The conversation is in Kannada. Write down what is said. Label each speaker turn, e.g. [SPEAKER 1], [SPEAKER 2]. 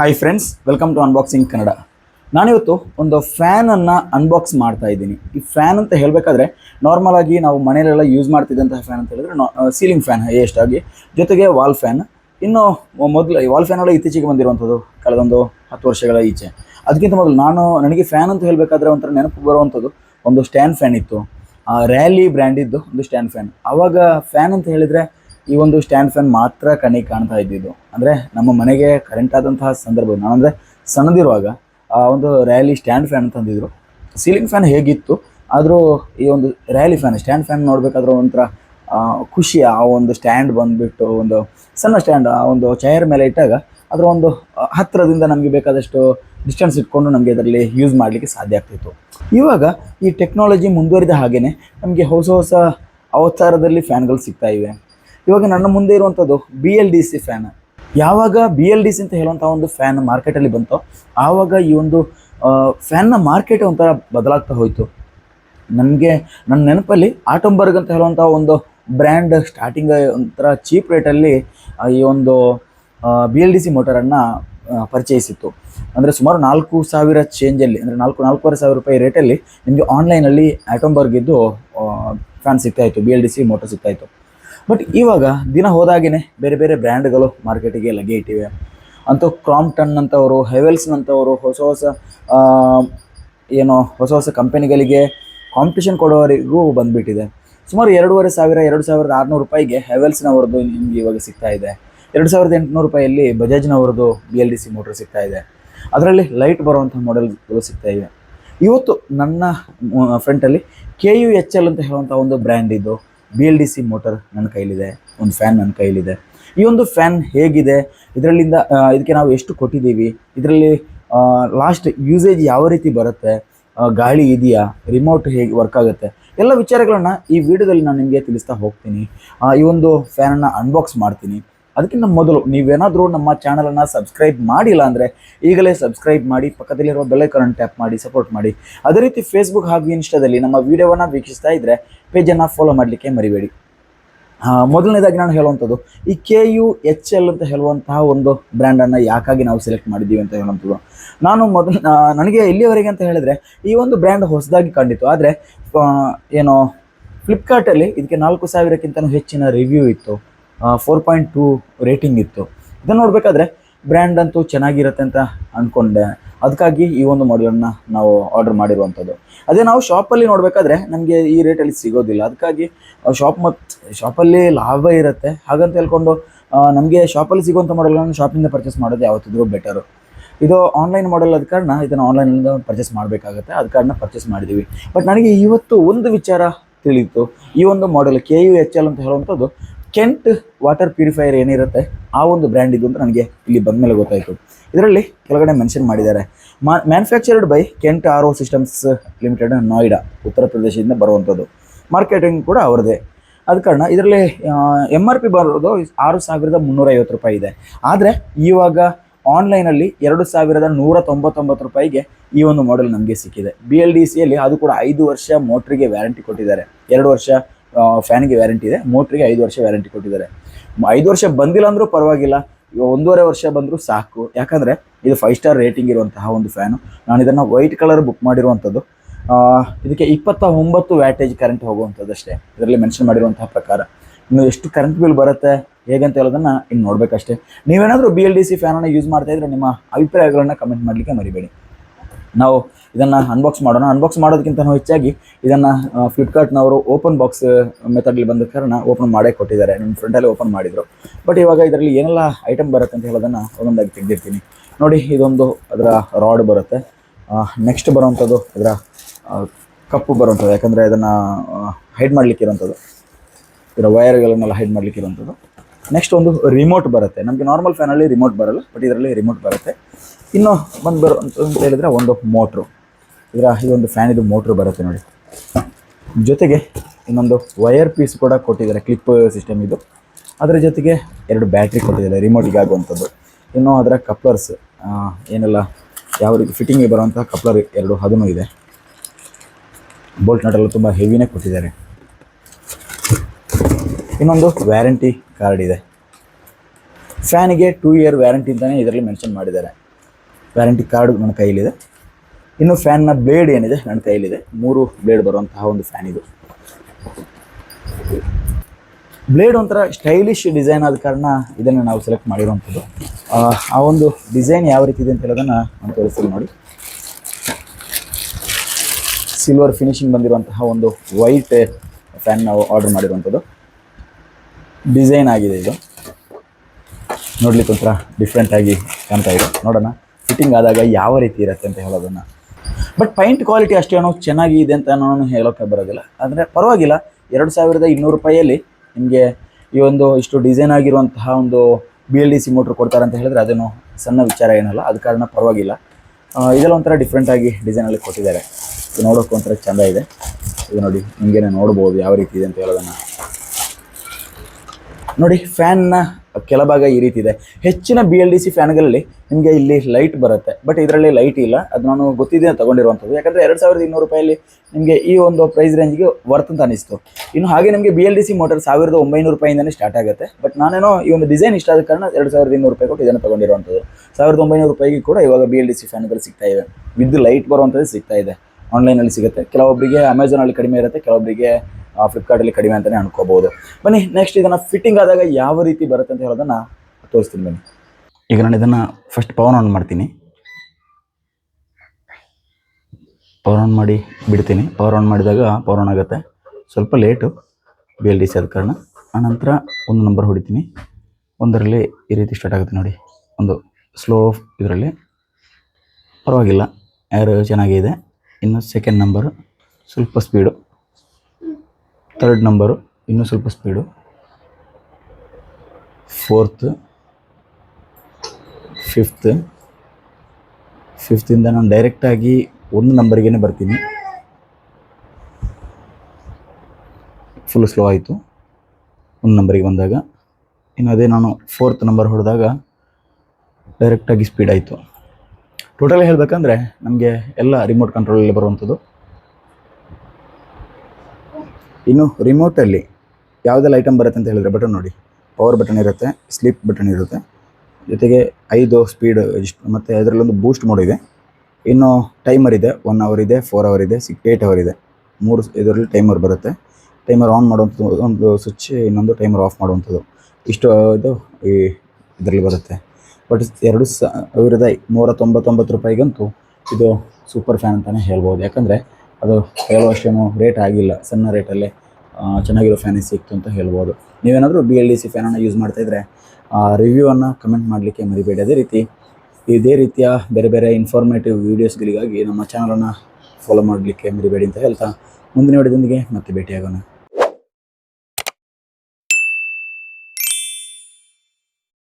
[SPEAKER 1] Hi friends welcome to unboxing Kannada ನಾನಿವತ್ತು ಒಂದು ಫ್ಯಾನನ್ನು ಅನ್ಬಾಕ್ಸ್ ಮಾಡ್ತಾ ಇದ್ದೀನಿ. ಈ ಫ್ಯಾನ್ ಅಂತ ಹೇಳಬೇಕಾದ್ರೆ ನಾರ್ಮಲಾಗಿ ನಾವು ಮನೆಯಲ್ಲೆಲ್ಲ ಯೂಸ್ ಮಾಡ್ತಿದ್ದಂತಹ ಫ್ಯಾನ್ ಅಂತ ಹೇಳಿದ್ರೆ ಸೀಲಿಂಗ್ ಫ್ಯಾನ್ ಆಗಿ. ಜೊತೆಗೆ ವಾಲ್ ಫ್ಯಾನ್ ಇನ್ನು ಮೊದಲು ವಾಲ್ ಫ್ಯಾನ್ ಎಲ್ಲ ಇತ್ತೀಚೆಗೆ ಬಂದಿರುವಂಥದ್ದು, ಕಳೆದೊಂದು ಹತ್ತು ವರ್ಷಗಳ ಈಚೆ. ಅದಕ್ಕಿಂತ ಮೊದಲು ನಾನು, ನನಗೆ ಫ್ಯಾನ್ ಅಂತ ಹೇಳಬೇಕಾದ್ರೆ ಒಂಥರ ನೆನಪು ಬರುವಂಥದ್ದು, ಒಂದು ಸ್ಟ್ಯಾಂಡ್ ಫ್ಯಾನ್ ಇತ್ತು. ರ್ಯಾಲಿ ಬ್ರ್ಯಾಂಡಿದ್ದು ಒಂದು ಸ್ಟ್ಯಾಂಡ್ ಫ್ಯಾನ್ ಆವಾಗ ಫ್ಯಾನ್ ಅಂತ ಹೇಳಿದರೆ ಈ ಒಂದು ಸ್ಟ್ಯಾಂಡ್ ಫ್ಯಾನ್ ಮಾತ್ರ ಕಣ್ಣಿಗೆ ಕಾಣ್ತಾ ಇದ್ದಿದ್ದು. ಅಂದರೆ ನಮ್ಮ ಮನೆಗೆ ಕರೆಂಟ್ ಆದಂತಹ ಸಂದರ್ಭ, ನಾನಂದರೆ ಸಣ್ಣದಿರುವಾಗ, ಆ ಒಂದು ರ್ಯಾಲಿ ಸ್ಟ್ಯಾಂಡ್ ಫ್ಯಾನ್ ಅಂತ ಅಂದಿದ್ರು ಸೀಲಿಂಗ್ ಫ್ಯಾನ್ ಹೇಗಿತ್ತು? ಆದರೂ ಈ ಒಂದು ರ್ಯಾಲಿ ಫ್ಯಾನ್ ಸ್ಟ್ಯಾಂಡ್ ಫ್ಯಾನ್ ನೋಡಬೇಕಾದ್ರೆ ಒಂಥರ ಖುಷಿ, ಆ ಒಂದು ಸ್ಟ್ಯಾಂಡ್ ಬಂದುಬಿಟ್ಟು ಒಂದು ಸಣ್ಣ ಸ್ಟ್ಯಾಂಡ್ ಆ ಒಂದು ಚೇರ್ ಮೇಲೆ ಇಟ್ಟಾಗ ಅದರ ಒಂದು ಹತ್ತಿರದಿಂದ ನಮಗೆ ಬೇಕಾದಷ್ಟು ಡಿಸ್ಟೆನ್ಸ್ ಇಟ್ಕೊಂಡು ನಮಗೆ ಅದರಲ್ಲಿ ಯೂಸ್ ಮಾಡಲಿಕ್ಕೆ ಸಾಧ್ಯ ಆಗ್ತಿತ್ತು. ಇವಾಗ ಈ ಟೆಕ್ನಾಲಜಿ ಮುಂದುವರಿದ ಹಾಗೆಯೇ ನಮಗೆ ಹೊಸ ಹೊಸ ಅವತಾರದಲ್ಲಿ ಫ್ಯಾನ್ಗಳು ಸಿಗ್ತಾ ಇವೆ. ಇವಾಗ ನನ್ನ ಮುಂದೆ ಇರುವಂಥದ್ದು B L D C fan ಯಾವಾಗ ಬಿ ಎಲ್ ಡಿ ಸಿ ಅಂತ ಹೇಳುವಂಥ ಒಂದು ಫ್ಯಾನ್ ಮಾರ್ಕೆಟಲ್ಲಿ ಬಂತೋ, ಆವಾಗ ಈ ಒಂದು ಫ್ಯಾನ್ನ ಮಾರ್ಕೆಟ್ ಒಂಥರ ಬದಲಾಗ್ತಾ ಹೋಯಿತು. ನನಗೆ ನನ್ನ ನೆನಪಲ್ಲಿ ಆಟೋಂಬರ್ಗ್ ಅಂತ ಹೇಳುವಂಥ ಒಂದು ಬ್ರ್ಯಾಂಡ್ ಸ್ಟಾರ್ಟಿಂಗ್ ಒಂಥರ ಚೀಪ್ ರೇಟಲ್ಲಿ ಈ ಒಂದು ಬಿ ಎಲ್ ಡಿ ಸಿ ಮೋಟರನ್ನು ಪರಿಚಯಿಸಿತ್ತು. ಅಂದರೆ ಸುಮಾರು ನಾಲ್ಕು ಸಾವಿರ ಚೇಂಜಲ್ಲಿ ಅಂದರೆ ನಾಲ್ಕು, ನಾಲ್ಕೂವರೆ ಸಾವಿರ ರೂಪಾಯಿ ರೇಟಲ್ಲಿ ನಿಮಗೆ ಆನ್ಲೈನಲ್ಲಿ ಆಟೋಂಬರ್ಗಿದ್ದು ಫ್ಯಾನ್ ಸಿಗ್ತಾಯಿತ್ತು B L D C motor ಸಿಗ್ತಾಯಿತ್ತು ಬಟ್ ಇವಾಗ ದಿನ ಹೋದಾಗೇ ಬೇರೆ ಬೇರೆ ಬ್ರ್ಯಾಂಡ್ಗಳು ಮಾರ್ಕೆಟಿಗೆ ಲಗ್ಗೆ ಇಟ್ಟಿವೆ. ಅಂತೂ ಕ್ರಾಂಪ್ಟನ್ ಅಂಥವರು ಹೆವೆಲ್ಸ್ನಂಥವರು ಹೊಸ ಹೊಸ ಏನು ಹೊಸ ಹೊಸ ಕಂಪನಿಗಳಿಗೆ ಕಾಂಪಿಟೇಷನ್ ಕೊಡೋವರೆಗೂ ಬಂದುಬಿಟ್ಟಿದೆ. ಸುಮಾರು ಎರಡೂವರೆ ಸಾವಿರ, ಎರಡು ಸಾವಿರದ ಆರುನೂರು ರೂಪಾಯಿಗೆ ಹೆವೆಲ್ಸ್ನವ್ರದ್ದು ನಿಮಗೆ ಇವಾಗ ಸಿಗ್ತಾ ಇದೆ. ಎರಡು ಸಾವಿರದ ಎಂಟುನೂರು ರೂಪಾಯಲ್ಲಿ ಬಜಾಜ್ನವ್ರದ್ದು B L D C motor ಸಿಗ್ತಾ ಇದೆ. ಅದರಲ್ಲಿ ಲೈಟ್ ಬರುವಂಥ ಮಾಡೆಲ್ಗಳು ಸಿಗ್ತಾ ಇವೆ. ಇವತ್ತು ನನ್ನ ಫ್ರೆಂಟಲ್ಲಿ ಕೆ ಯು ಎಚ್ ಎಲ್ ಅಂತ ಹೇಳುವಂಥ ಒಂದು ಬ್ರ್ಯಾಂಡ್ ಇದು. B L D C motor ನನ್ನ ಕೈಲಿದೆ, ಒಂದು ಫ್ಯಾನ್ ನನ್ನ ಕೈಲಿದೆ. ಈ ಒಂದು ಫ್ಯಾನ್ ಹೇಗಿದೆ? ಇದರಲ್ಲಿಂದ ಇದಕ್ಕೆ ನಾವು ಎಷ್ಟು ಕೊಟ್ಟಿದ್ದೀವಿ? ಇದರಲ್ಲಿ ಲಾಸ್ಟ್ ಯೂಸೇಜ್ ಯಾವ ರೀತಿ ಬರುತ್ತೆ? ಗಾಳಿ ಇದೆಯಾ? ರಿಮೋಟ್ ಹೇಗೆ ವರ್ಕ್ ಆಗುತ್ತೆ? ಎಲ್ಲ ವಿಚಾರಗಳನ್ನು ಈ ವಿಡಿಯೋದಲ್ಲಿ ನಾನು ನಿಮಗೆ ತಿಳಿಸ್ತಾ ಹೋಗ್ತೀನಿ. ಈ ಒಂದು ಫ್ಯಾನನ್ನು ಅನ್ಬಾಕ್ಸ್ ಮಾಡ್ತೀನಿ. ಅದಕ್ಕಿಂತ ಮೊದಲು ನೀವೇನಾದರೂ ನಮ್ಮ ಚಾನಲನ್ನು ಸಬ್ಸ್ಕ್ರೈಬ್ ಮಾಡಿಲ್ಲ ಅಂದರೆ ಈಗಲೇ ಸಬ್ಸ್ಕ್ರೈಬ್ ಮಾಡಿ, ಪಕ್ಕದಲ್ಲಿರುವ ಬೆಲ್ಲೈಕನ್ನು ಟ್ಯಾಪ್ ಮಾಡಿ ಸಪೋರ್ಟ್ ಮಾಡಿ. ಅದೇ ರೀತಿ ಫೇಸ್ಬುಕ್ ಹಾಗೂ ಇನ್ಸ್ಟಾದಲ್ಲಿ ನಮ್ಮ ವಿಡಿಯೋವನ್ನು ವೀಕ್ಷಿಸ್ತಾ ಇದ್ದರೆ ಪೇಜನ್ನು ಫಾಲೋ ಮಾಡಲಿಕ್ಕೆ ಮರಿಬೇಡಿ. ಮೊದಲನೇದಾಗಿ ನಾನು ಹೇಳುವಂಥದ್ದು, ಈ ಕೆ ಯು ಎಚ್ ಎಲ್ ಅಂತ ಹೇಳುವಂತಹ ಒಂದು ಬ್ರ್ಯಾಂಡನ್ನು ಯಾಕಾಗಿ ನಾವು ಸೆಲೆಕ್ಟ್ ಮಾಡಿದ್ದೀವಿ ಅಂತ ಹೇಳುವಂಥದ್ದು. ನಾನು ಮೊದಲು ನನಗೆ ಇಲ್ಲಿಯವರೆಗೆ ಅಂತ ಹೇಳಿದರೆ ಈ ಒಂದು ಬ್ರ್ಯಾಂಡ್ ಹೊಸದಾಗಿ ಕಂಡಿತು ಆದರೆ ಏನು ಫ್ಲಿಪ್ಕಾರ್ಟಲ್ಲಿ ಇದಕ್ಕೆ ನಾಲ್ಕು ಸಾವಿರಕ್ಕಿಂತ ಹೆಚ್ಚಿನ ರಿವ್ಯೂ ಇತ್ತು. ಫೋರ್ ಪಾಯಿಂಟ್ ಟೂ ರೇಟಿಂಗ್ ಇತ್ತು. ಇದನ್ನು ನೋಡಬೇಕಾದ್ರೆ ಬ್ರ್ಯಾಂಡ್ ಅಂತೂ ಚೆನ್ನಾಗಿರುತ್ತೆ ಅಂತ ಅಂದ್ಕೊಂಡೆ ಅದಕ್ಕಾಗಿ ಈ ಒಂದು ಮಾಡ್ಯೂಲ್ನ ನಾವು ಆರ್ಡರ್ ಮಾಡಿರುವಂಥದ್ದು. ಅದೇ ನಾವು ಶಾಪಲ್ಲಿ ನೋಡಬೇಕಾದ್ರೆ ನಮಗೆ ಈ ರೇಟಲ್ಲಿ ಸಿಗೋದಿಲ್ಲ. ಅದಕ್ಕಾಗಿ ಶಾಪ್ ಮತ್ತು ಶಾಪಲ್ಲಿ ಲಾಭ ಇರುತ್ತೆ. ಹಾಗಂತ ಹೇಳ್ಕೊಂಡು ನಮಗೆ ಶಾಪಲ್ಲಿ ಸಿಗುವಂಥ ಮಾಡೆಲ್ಗಳನ್ನು ಶಾಪಿಂದ ಪರ್ಚೇಸ್ ಮಾಡೋದು ಯಾವತ್ತಿದ್ರೂ ಬೆಟರು ಇದು ಆನ್ಲೈನ್ ಮಾಡೆಲ್ ಆದ ಕಾರಣ ಇದನ್ನು ಆನ್ಲೈನಿಂದ ಪರ್ಚೇಸ್ ಮಾಡಬೇಕಾಗುತ್ತೆ. ಅದ ಕಾರಣ ಪರ್ಚೇಸ್ ಮಾಡಿದ್ದೀವಿ ಬಟ್ ನನಗೆ ಇವತ್ತು ಒಂದು ವಿಚಾರ ತಿಳಿಯಿತು. ಈ ಒಂದು model K U H L ಅಂತ ಹೇಳುವಂಥದ್ದು ಕೆಂಟ್ ವಾಟರ್ ಪ್ಯೂರಿಫೈಯರ್ ಏನಿರುತ್ತೆ? ಆ ಒಂದು ಬ್ರ್ಯಾಂಡ್ ಇದು ಅಂತ ನನಗೆ ಇಲ್ಲಿ ಬಂದ ಮೇಲೆ ಗೊತ್ತಾಯಿತು. ಇದರಲ್ಲಿ ಕೆಳಗಡೆ ಮೆನ್ಷನ್ ಮಾಡಿದ್ದಾರೆ. Manufactured by Kent R O systems limited Noida ಉತ್ತರ ಪ್ರದೇಶದಿಂದ ಬರುವಂಥದ್ದು. ಮಾರ್ಕೆಟಿಂಗ್ ಕೂಡ ಅವರದೇ ಆದ ಕಾರಣ ಇದರಲ್ಲಿ ಎಂ ಆರ್ ಪಿ ಬರೋದು ಆರು ಸಾವಿರದ ಮುನ್ನೂರೈವತ್ತು ರೂಪಾಯಿ ಇದೆ. ಆದರೆ ಇವಾಗ ಆನ್ಲೈನಲ್ಲಿ ಎರಡು ಸಾವಿರದ ನೂರ ತೊಂಬತ್ತೊಂಬತ್ತು ರೂಪಾಯಿಗೆ ಈ ಒಂದು ಮಾಡೆಲ್ ನಮಗೆ ಸಿಕ್ಕಿದೆ. ಬಿ ಎಲ್ ಡಿ ಸಿಯಲ್ಲಿ ಅದು ಕೂಡ ಐದು ವರ್ಷ ಮೋಟ್ರಿಗೆ ವ್ಯಾರಂಟಿ ಕೊಟ್ಟಿದ್ದಾರೆ. ಎರಡು ವರ್ಷ ಫ್ಯಾನ್ಗೆ ವ್ಯಾರಂಟಿ ಇದೆ. ಮೋಟ್ರಿಗೆ ಐದು ವರ್ಷ ವ್ಯಾರಂಟಿ ಕೊಟ್ಟಿದ್ದಾರೆ. ಐದು ವರ್ಷ ಬಂದಿಲ್ಲ ಅಂದರೂ ಪರವಾಗಿಲ್ಲ. ಒಂದೂವರೆ ವರ್ಷ ಬಂದರೂ ಸಾಕು. ಯಾಕಂದರೆ ಇದು ಫೈವ್ ಸ್ಟಾರ್ ರೇಟಿಂಗ್ ಇರುವಂತಹ ಒಂದು ಫ್ಯಾನು ನಾನು ಇದನ್ನು ವೈಟ್ ಕಲರ್ ಬುಕ್ ಮಾಡಿರುವಂಥದ್ದು ಇದಕ್ಕೆ ಇಪ್ಪತ್ತ ಒಂಬತ್ತು ವ್ಯಾಟೇಜ್ ಕರೆಂಟ್ ಹೋಗುವಂಥದ್ದು ಅಷ್ಟೇ. ಇದರಲ್ಲಿ ಮೆನ್ಷನ್ ಮಾಡಿರುವಂತಹ ಪ್ರಕಾರ. ಇನ್ನು ಎಷ್ಟು ಕರೆಂಟ್ ಬಿಲ್ ಬರುತ್ತೆ, ಹೇಗಂತ ಹೇಳೋದನ್ನು ಇನ್ನು ನೋಡಬೇಕಷ್ಟೇ. ನೀವೇನಾದರೂ ಬಿ ಎಲ್ ಡಿ ಸಿ ಫ್ಯಾನನ್ನು ಯೂಸ್ ಮಾಡ್ತಾ ಇದ್ರೆ ನಿಮ್ಮ ಅಭಿಪ್ರಾಯಗಳನ್ನು ಕಮೆಂಟ್ ಮಾಡಲಿಕ್ಕೆ ಮರಿಬೇಡಿ. ನಾವು ಇದನ್ನು ಅನ್ಬಾಕ್ಸ್ ಮಾಡೋಣ. ಅನ್ಬಾಕ್ಸ್ ಮಾಡೋದಕ್ಕಿಂತ ಹೆಚ್ಚಾಗಿ ಇದನ್ನು ಫ್ಲಿಪ್ಕಾರ್ಟ್ನವರು ಓಪನ್ ಬಾಕ್ಸ್ ಮೆಥಡ್ಲಿ ಬಂದ ಕಾರಣ ಓಪನ್ ಮಾಡೇ ಕೊಟ್ಟಿದ್ದಾರೆ. ನಿಮ್ಮ ಫ್ರೆಂಡಲ್ಲಿ ಓಪನ್ ಮಾಡಿದರು. ಬಟ್ ಇವಾಗ ಇದರಲ್ಲಿ ಏನೆಲ್ಲ ಐಟಮ್ ಬರುತ್ತೆ ಅಂತ ಹೇಳೋದನ್ನು ಒಂದೊಂದಾಗಿ ತೆಗೆದಿರ್ತೀನಿ. ನೋಡಿ, ಇದೊಂದು ಅದರ ರಾಡ್ ಬರುತ್ತೆ. ನೆಕ್ಸ್ಟ್ ಬರುವಂಥದ್ದು ಅದರ ಕಪ್ಪು ಬರುವಂಥದ್ದು ಯಾಕಂದರೆ ಇದನ್ನು ಹೈಡ್ ಮಾಡಲಿಕ್ಕೆ ಇರೋಂಥದ್ದು ಇದರ ವೈರ್ಗಳನ್ನೆಲ್ಲ ಹೈಡ್ ಮಾಡಲಿಕ್ಕೆ ಇರುವಂಥದ್ದು ನೆಕ್ಸ್ಟ್ ಒಂದು ರಿಮೋಟ್ ಬರುತ್ತೆ. ನಮಗೆ ನಾರ್ಮಲ್ ಫ್ಯಾನಲ್ಲಿ ರಿಮೋಟ್ ಬರಲ್ಲ ಬಟ್ ಇದರಲ್ಲಿ ರಿಮೋಟ್ ಬರುತ್ತೆ. ಇನ್ನು ಬಂದು ಬರೋ ಅಂತ ಹೇಳಿದರೆ ಒಂದು ಮೋಟ್ರು. ಇದರ ಈ ಒಂದು ಫ್ಯಾನ್ ಇದು ಮೋಟ್ರು ಬರುತ್ತೆ ನೋಡಿ. ಜೊತೆಗೆ ಇನ್ನೊಂದು ವಯರ್ ಪೀಸ್ ಕೂಡ ಕೊಟ್ಟಿದ್ದಾರೆ, ಕ್ಲಿಪ್ ಸಿಸ್ಟಮ್ ಇದು. ಅದರ ಜೊತೆಗೆ ಎರಡು ಬ್ಯಾಟ್ರಿ ಕೊಟ್ಟಿದ್ದಾರೆ ರಿಮೋಟಿಗೆ ಆಗುವಂಥದ್ದು. ಇನ್ನು ಅದರ ಕಪ್ಲರ್ಸ್ ಏನೆಲ್ಲ ಯಾವ ರೀತಿ ಫಿಟ್ಟಿಂಗಿಗೆ ಬರುವಂಥ ಕಪ್ಲರ್ ಎರಡು ಅದೂ ಇದೆ. ಬೋಲ್ಟ್ ನಟೆಲ್ಲ ತುಂಬ ಹೆವಿನೇ ಕೊಟ್ಟಿದ್ದಾರೆ. ಇನ್ನೊಂದು ವ್ಯಾರಂಟಿ ಕಾರ್ಡ್ ಇದೆ. ಫ್ಯಾನಿಗೆ ಟೂ ಇಯರ್ ವ್ಯಾರಂಟಿ ಅಂತಲೇ ಇದರಲ್ಲಿ ಮೆನ್ಷನ್ ಮಾಡಿದ್ದಾರೆ. ವ್ಯಾರಂಟಿ ಕಾರ್ಡ್ ನನ್ನ ಕೈಯಲ್ಲಿದೆ. ಇನ್ನು ಫ್ಯಾನ್ನ ಬ್ಲೇಡ್ ಏನಿದೆ ನನ್ನ ಕೈಯಲ್ಲಿದೆ. ಮೂರು ಬ್ಲೇಡ್ ಬರುವಂತಹ ಒಂದು ಫ್ಯಾನ್ ಇದು. ಬ್ಲೇಡ್ ಒಂಥರ ಸ್ಟೈಲಿಶ್ ಡಿಸೈನ್ ಆದ ಕಾರಣ ಇದನ್ನು ನಾವು ಸೆಲೆಕ್ಟ್ ಮಾಡಿರುವಂಥದ್ದು. ಆ, ಒಂದು ಡಿಸೈನ್ ಯಾವ ರೀತಿ ಇದೆ ಅಂತ ಹೇಳೋದನ್ನು ನಾನು ತೋರಿಸ್ತೀನಿ ನೋಡಿ. ಸಿಲ್ವರ್ ಫಿನಿಶಿಂಗ್ ಬಂದಿರುವಂತಹ ಒಂದು ವೈಟ್ ಫ್ಯಾನ್ ನಾವು ಆರ್ಡರ್ ಮಾಡಿರುವಂಥದ್ದು. ಡಿಸೈನ್ ಆಗಿದೆ ಇದು. ನೋಡ್ಲಿಕ್ಕೆ ಒಂಥರ ಡಿಫ್ರೆಂಟಾಗಿ ಕಾಣ್ತಾ ಇದೆ. ನೋಡೋಣ. ಫಿಟ್ಟಿಂಗ್ ಆದಾಗ ಯಾವ ರೀತಿ ಇರುತ್ತೆ ಅಂತ ಹೇಳೋದನ್ನು. ಬಟ್ ಪೈಂಟ್ ಕ್ವಾಲಿಟಿ ಅಷ್ಟೇನೋ ಚೆನ್ನಾಗಿ ಇದೆ ಅಂತ ನಾನು ಹೇಳೋಕ್ಕೆ ಬರೋದಿಲ್ಲ. ಆದರೆ ಪರವಾಗಿಲ್ಲ, ಎರಡು ಸಾವಿರದ ಇನ್ನೂರು ರೂಪಾಯಿಯಲ್ಲಿ ನಿಮಗೆ ಈ ಒಂದು ಇಷ್ಟು ಡಿಸೈನ್ ಆಗಿರುವಂತಹ ಒಂದು B L D C motor ಕೊಡ್ತಾರೆ ಅಂತ ಹೇಳಿದ್ರೆ ಅದೇನು ಸಣ್ಣ ವಿಚಾರ ಏನಲ್ಲ, ಅದ ಕಾರಣ ಪರವಾಗಿಲ್ಲ. ಇದೆಲ್ಲ ಒಂಥರ ಡಿಫ್ರೆಂಟಾಗಿ ಡಿಸೈನಲ್ಲಿ ಕೊಟ್ಟಿದ್ದಾರೆ. ನೋಡೋಕ್ಕೆ ನೋಡೋಕೆ ಒಂಥರ ಚೆಂದ ಇದೆ. ಇದು ನೋಡಿ, ನಿಮಗೇನೆ ನೋಡ್ಬೋದು ಯಾವ ರೀತಿ ಇದೆ ಅಂತ ಹೇಳೋದನ್ನು. ನೋಡಿ ಫ್ಯಾನ್ನ ಕೆಲಭಾಗ ಈ ರೀತಿ ಇದೆ. ಹೆಚ್ಚಿನ ಬಿ ಎಲ್ ಡಿ ಸಿ ಫ್ಯಾನ್ಗಳಲ್ಲಿ ನಿಮಗೆ ಇಲ್ಲಿ ಲೈಟ್ ಬರುತ್ತೆ. ಬಟ್ ಇದರಲ್ಲಿ ಲೈಟ್ ಇಲ್ಲ. ಅದು ನಾನು ಗೊತ್ತಿದೆ ತಗೊಂಡಿರುವಂಥದ್ದು. ಯಾಕಂದರೆ ಎರಡು ಸಾವಿರದ ಇನ್ನೂರು ರೂಪಾಯಲ್ಲಿ ನಿಮಗೆ ಈ ಒಂದು ಪ್ರೈಸ್ ರೇಂಜ್ಗೆ ವರ್ತ್ ಅಂತ ಅನಿಸ್ತು. ಇನ್ನು ಹಾಗೆ ನಿಮಗೆ B L D C motor ಸಾವಿರದ ಒಂಬೈನೂರು ರೂಪಾಯಿಂದನೇ ಸ್ಟಾರ್ಟ್ ಆಗುತ್ತೆ. ಬಟ್ ನಾನೇನೋ ಈ ಒಂದು ಡಿಸೈನ್ ಇಷ್ಟ ಆದ ಕಾರಣ ಎರಡು ಸಾವಿರದ ಇನ್ನೂರು ರೂಪಾಯಿ ಕೊಟ್ಟು ಇದನ್ನು ತೊಗೊಂಡಿರುವಂಥದ್ದು. ಸಾವಿರದ ಒಂಬೈನೂರು ರೂಪಾಯಿಗೆ ಕೂಡ ಇವಾಗ ಬಿ ಎಲ್ ಡಿ ಸಿ ಫ್ಯಾನ್ಗಳು ಸಿಗ್ತಾ ಇವೆ. ವಿದ್ ಲೈಟ್ ಬರುವಂಥದ್ದು ಸಿಗ್ತಾ ಇದೆ. ಆನ್ಲೈನಲ್ಲಿ ಸಿಗುತ್ತೆ. ಕೆಲವೊಬ್ಬರಿಗೆ ಅಮೆಝಾನಲ್ಲಿ ಕಡಿಮೆ ಇರುತ್ತೆ. ಕೆಲವೊಬ್ಬರಿಗೆ ಫ್ಲಿಪ್ಕಾರ್ಟಲ್ಲಿ ಕಡಿಮೆ ಅಂತಲೇ ಅನ್ಕೋಬಹುದು. ಬನ್ನಿ ನೆಕ್ಸ್ಟ್ ಇದನ್ನು ಫಿಟ್ಟಿಂಗ್ ಆದಾಗ ಯಾವ ರೀತಿ ಬರುತ್ತೆ ಅಂತ ಹೇಳೋದನ್ನು ತೋರಿಸ್ತೀನಿ ಬನ್ನಿ. ಈಗ ನಾನು ಇದನ್ನು ಫಸ್ಟ್ ಪವರ್ ಆನ್ ಮಾಡ್ತೀನಿ. ಪವರ್ ಆನ್ ಮಾಡಿ ಬಿಡ್ತೀನಿ. ಪವರ್ ಆನ್ ಮಾಡಿದಾಗ ಪವರ್ ಆನ್ ಆಗುತ್ತೆ. ಸ್ವಲ್ಪ late B L D C ಆದ ಕಾರಣ. ಆನಂತರ ಒಂದು ನಂಬರ್ ಹೊಡಿತೀನಿ. ಒಂದರಲ್ಲಿ ಈ ರೀತಿ ಸ್ಟಾರ್ಟ್ ಆಗುತ್ತೆ ನೋಡಿ. ಒಂದು ಸ್ಲೋ ಇದರಲ್ಲಿ. ಪರವಾಗಿಲ್ಲ. ಯಾರು ಚೆನ್ನಾಗಿದೆ. ಇನ್ನು ಸೆಕೆಂಡ್ ನಂಬರು ಸ್ವಲ್ಪ ಸ್ಪೀಡು ಥರ್ಡ್ ನಂಬರು ಇನ್ನೂ ಸ್ವಲ್ಪ ಸ್ಪೀಡು ಫೋರ್ತ್ ಫಿಫ್ತ್ ಫಿಫ್ತಿಂದ ನಾನು ಡೈರೆಕ್ಟಾಗಿ ಒಂದು ನಂಬರ್ಗೇ ಬರ್ತೀನಿ. ಫುಲ್ ಸ್ಲೋ ಆಯಿತು. ಒಂದು ನಂಬರಿಗೆ ಬಂದಾಗ. ಇನ್ನು ಅದೇ ನಾನು ಫೋರ್ತ್ ನಂಬರ್ ಹೊಡೆದಾಗ ಡೈರೆಕ್ಟಾಗಿ ಸ್ಪೀಡ್ ಆಯಿತು. ಟೋಟಲಿ ಹೇಳಬೇಕಂದ್ರೆ ನಮಗೆ ಎಲ್ಲ ರಿಮೋಟ್ ಕಂಟ್ರೋಲಲ್ಲಿ ಬರುವಂಥದ್ದು ಇನ್ನು ರಿಮೋಟಲ್ಲಿ ಯಾವುದೆಲ್ಲ ಐಟಮ್ ಬರುತ್ತೆ ಅಂತ ಹೇಳಿದ್ರೆ ಬಟನ್ ನೋಡಿ. ಪವರ್ ಬಟನ್ ಇರುತ್ತೆ ಸ್ಲೀಪ್ ಬಟನ್ ಇರುತ್ತೆ. ಜೊತೆಗೆ ಐದು ಸ್ಪೀಡ್ ಮತ್ತು ಅದರಲ್ಲೊಂದು ಬೂಸ್ಟ್ ಮೋಡ್ ಇದೆ. ಇನ್ನು ಟೈಮರ್ ಇದೆ ಒನ್ ಅವರ್ ಇದೆ ಫೋರ್ ಅವರ್ ಇದೆ ಸಿಕ್ ಏಯ್ಟ್ ಅವರ್ ಇದೆ. ಮೂರು ಇದರಲ್ಲಿ ಟೈಮರ್ ಬರುತ್ತೆ. ಟೈಮರ್ ಆನ್ ಮಾಡುವಂಥದ್ದು, ಒಂದು ಸ್ವಿಚ್ ಇನ್ನೊಂದು ಟೈಮರ್ ಆಫ್ ಮಾಡುವಂಥದ್ದು. ಇಷ್ಟು ಇದು ಈ ಇದರಲ್ಲಿ ಬರುತ್ತೆ. ಬಟ್ ಎರಡು ಸಾವಿರದ ನೂರ ತೊಂಬತ್ತೊಂಬತ್ತು ರೂಪಾಯಿಗಂತೂ ಇದು ಸೂಪರ್ ಫ್ಯಾನ್ ಅಂತಲೇ ಹೇಳ್ಬೋದು. ಯಾಕಂದರೆ ಅದು ಹೇಳುವಷ್ಟೇನು ರೇಟ್ ಆಗಿಲ್ಲ. ಸಣ್ಣ ರೇಟಲ್ಲೇ ಚೆನ್ನಾಗಿರೋ ಫ್ಯಾನೇ ಸಿಕ್ತು ಅಂತ ಹೇಳ್ಬೋದು. ನೀವೇನಾದರೂ ಬಿ ಎಲ್ ಡಿ ಸಿ ಫ್ಯಾನನ್ನು ಯೂಸ್ ಮಾಡ್ತಾಯಿದ್ರೆ ರಿವ್ಯೂವನ್ನು ಕಮೆಂಟ್ ಮಾಡಲಿಕ್ಕೆ ಮರಿಬೇಡಿ. ಅದೇ ರೀತಿ, ಇದೇ ರೀತಿಯ ಬೇರೆ ಬೇರೆ ಇನ್ಫಾರ್ಮೇಟಿವ್ ವೀಡಿಯೋಸ್ಗಳಿಗಾಗಿ ನಮ್ಮ ಚಾನಲನ್ನು ಫಾಲೋ ಮಾಡಲಿಕ್ಕೆ ಮರಿಬೇಡಿ ಅಂತ ಹೇಳ್ತಾ, ಮುಂದಿನ ವಿಡಿಯೋದೊಂದಿಗೆ ಮತ್ತೆ ಭೇಟಿಯಾಗೋಣ.